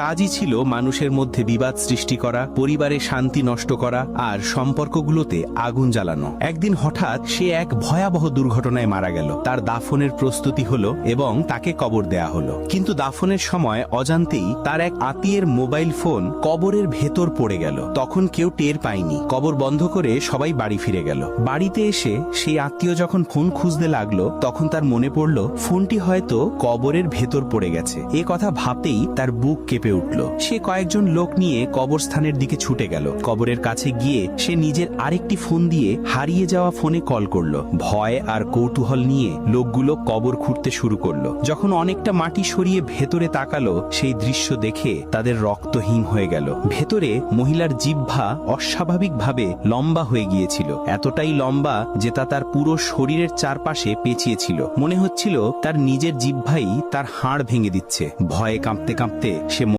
কাজই ছিল মানুষের মধ্যে বিবাদ সৃষ্টি করা, পরিবারে শান্তি নষ্ট করা আর সম্পর্কগুলোতে আগুন জ্বালানো। একদিন হঠাৎ সে এক ভয়াবহ দুর্ঘটনায় মারা গেল। তার দাফনের প্রস্তুতি হলো এবং তাকে কবর দেয়া হলো। কিন্তু দাফনের সময় অজান্তেই তার এক আত্মীয়ের মোবাইল ফোন কবরের ভেতর পড়ে গেল। তখন কেউ টের পায়নি। কবর বন্ধ করে সবাই বাড়ি ফিরে গেল। বাড়িতে এসে সেই আত্মীয় যখন ফোন খুঁজতে লাগল, তখন তার মনে পড়ল, ফোনটি হয়তো কবরের ভেতর পড়ে গেছে। এ কথা ভাবতেই তার বুক কেঁপে উঠল। সে কয়েকজন লোক নিয়ে কবরস্থানের দিকে ছুটে গেল। কবরের কাছে গিয়ে সে নিজের আরেকটি ফোন দিয়ে হারিয়ে যাওয়া ফোনে কল করল। ভয় আর কৌতূহল নিয়ে লোকগুলো কবর খুঁড়তে শুরু করল। যখন অনেকটা মাটি সরিয়ে ভেতরে তাকালো, সেই দৃশ্য দেখে তাদের রক্তহীন হয়ে গেল। ভেতরে মহিলার জিহ্বা অস্বাভাবিকভাবে লম্বা হয়ে গিয়েছিল। এতটাই লম্বা যে তা তার পুরো শরীরের চারপাশে পেঁচিয়েছিল। মনে হচ্ছিল তার নিজের জিহ্বাই তার হাড় ভেঙে দিচ্ছে। ভয়ে কাঁপতে কাঁপতে সে